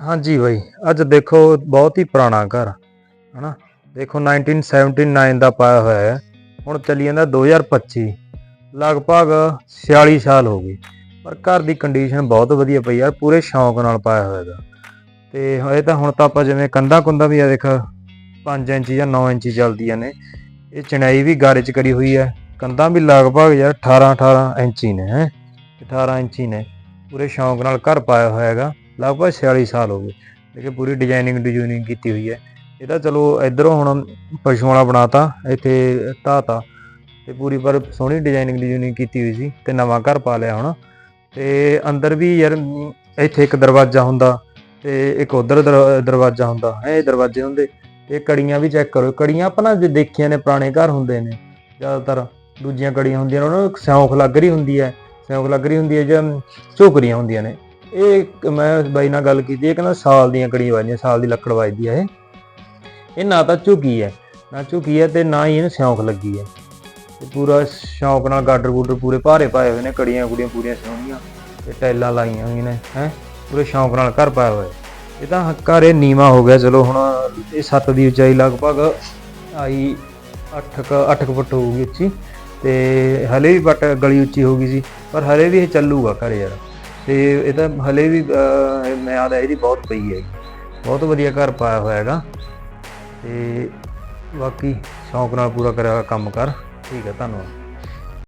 ਹਾਂਜੀ ਬਾਈ, ਅੱਜ ਦੇਖੋ ਬਹੁਤ ਹੀ ਪੁਰਾਣਾ ਘਰ ਹਨਾ? ਦੇਖੋ 1979 ਦਾ ਪਾਇਆ ਹੋਇਆ ਹੈ, ਹੁਣ ਚੱਲੀ ਜਾਂਦਾ 2025 ਲਗਭਗ 46 ਸਾਲ ਹੋ ਗਏ, ਪਰ ਘਰ ਦੀ ਕੰਡੀਸ਼ਨ ਬਹੁਤ ਵਧੀਆ ਪਈ ਯਾਰ ਪੂਰੇ ਸ਼ੌਂਕ ਨਾਲ ਪਾਇਆ ਹੋਇਆ ਹੈਗਾ। ਤੇ ਇਹ ਤਾਂ ਹੁਣ ਤਾਂ ਆਪਾਂ ਜਿਵੇਂ ਕੰਧਾਂ ਕੁੰਧਾਂ ਵੀ ਆ ਦੇਖ 5 ਇੰਚ ਜਾਂ 9 ਇੰਚੀ ਚੱਲਦੀਆਂ ਨੇ, ਇਹ ਚਣਾਈ ਵੀ ਗਾਰੇ ਚ ਕਰੀ ਹੋਈ ਹੈ, ਕੰਧਾਂ ਵੀ ਲਗਭਗ ਯਾਰ 18 18 ਇੰਚੀ ਨੇ, ਹੈ? 18 ਇੰਚੀ ਨੇ, ਪੂਰੇ ਸ਼ੌਂਕ ਨਾਲ ਘਰ ਪਾਇਆ ਹੋਇਆ ਹੈਗਾ। ਲਗਭਗ 46 ਸਾਲ ਹੋ ਗਏ। ਦੇਖੇ, ਪੂਰੀ ਡਿਜ਼ਾਈਨਿੰਗ ਡਿਜ਼ਾਈਨਿੰਗ ਕੀਤੀ ਹੋਈ ਹੈ। ਇਹਦਾ ਚਲੋ ਇਧਰੋਂ ਹੁਣ ਪਸ਼ੂ ਵਾਲਾ ਬਣਾਤਾ, ਇੱਥੇ ਢਾਤਾ ਤੇ ਪੂਰੀ ਪਰ ਸੋਹਣੀ ਡਿਜ਼ਾਈਨਿੰਗ ਡਿਜ਼ਾਈਨਿੰਗ ਕੀਤੀ ਹੋਈ ਸੀ ਤੇ ਨਵਾਂ ਘਰ ਪਾ ਲਿਆ ਹੁਣ। ਤੇ ਅੰਦਰ ਵੀ ਯਾਰ ਇੱਥੇ ਇੱਕ ਦਰਵਾਜ਼ਾ ਹੁੰਦਾ ਤੇ ਇੱਕ ਉਧਰ ਦਰਵਾਜ਼ਾ ਹੁੰਦਾ ਹੈ ਇਹ ਦਰਵਾਜ਼ੇ ਹੁੰਦੇ। ਤੇ ਕੜੀਆਂ ਵੀ ਚੈੱਕ ਕਰੋ। ਕੜੀਆਂ ਆਪਾਂ ਨਾ ਜੇ ਦੇਖੀਆਂ ਨੇ, ਪੁਰਾਣੇ ਘਰ ਹੁੰਦੇ ਨੇ। ਜ਼ਿਆਦਾਤਰ ਦੂਜੀਆਂ ਕੜੀਆਂ ਹੁੰਦੀਆਂ ਨੇ, ਉਹਨਾਂ ਨੂੰ ਸਿਉਂਖ ਲੱਗ ਰਹੀ ਹੁੰਦੀ ਹੈ। ਸਿਉਂਖ ਲੱਗ ਰਹੀ ਹੁੰਦੀ ਹੈ ਜਾਂ ਝੋਕਰੀਆਂ ਹੁੰਦੀਆਂ ਨੇ। ਇਹ ਮੈਂ ਬਾਈ ਨਾਲ ਗੱਲ ਕੀਤੀ, ਇਹ ਕਹਿੰਦਾ ਸਾਲ ਦੀਆਂ ਕੜੀਆਂ ਵੱਜਦੀਆਂ, ਸਾਲ ਦੀ ਲੱਕੜ ਵੱਜਦੀ ਹੈ ਇਹ। ਇਹ ਨਾ ਤਾਂ ਝੁਕੀ ਹੈ, ਨਾ ਝੁਕੀ ਹੈ ਤੇ ਨਾ ਹੀ ਇਹਨੂੰ ਸਿਉਂਖ ਲੱਗੀ ਹੈ। ਤੇ ਪੂਰਾ ਸ਼ੌਂਕ ਨਾਲ ਗਾਡਰ ਗੂਡਰ ਪੂਰੇ ਭਾਰੇ ਪਾਏ ਹੋਏ ਨੇ, ਕੜੀਆਂ ਕੁੜੀਆਂ ਪੂਰੀਆਂ ਸੋਹਣੀਆਂ ਤੇ ਟੈਲਾਂ ਲਾਈਆਂ ਹੋਈਆਂ ਨੇ, ਹੈ? ਪੂਰੇ ਸ਼ੌਂਕ ਨਾਲ ਘਰ ਪਾਇਆ ਹੋਇਆ। ਇਹ ਤਾਂ ਘਰ ਇਹ ਨੀਵਾ ਹੋ ਗਿਆ, ਚਲੋ ਹੁਣ ਇਹ ਛੱਤ ਦੀ ਉਚਾਈ ਲਗਭਗ ਆਈ 8 ਕ 8 ਫੁੱਟ ਹੋਊਗੀ ਉੱਚੀ ਤੇ ਹਲੇ ਵੀ ਬਟ ਗਲੀ ਉੱਚੀ ਹੋ ਗਈ ਸੀ, ਪਰ ਹਲੇ ਵੀ ਇਹ ਚੱਲੂਗਾ ਘਰ ਯਾਰ। ਤੇ ਇਹ ਤਾਂ ਹਲੇ ਵੀ ਮਿਆਦ ਹੈ ਇਹਦੀ ਬਹੁਤ ਪਈ ਹੈ। ਬਹੁਤ ਵਧੀਆ ਘਰ ਪਾਇਆ ਹੋਇਆ ਹੈਗਾ। ਤੇ ਬਾਕੀ ਸ਼ੌਂਕ ਨਾਲ ਪੂਰਾ ਕਰਿਆ ਹੋਇਆ ਕੰਮ ਕਰ। ਠੀਕ ਹੈ, ਧੰਨਵਾਦ।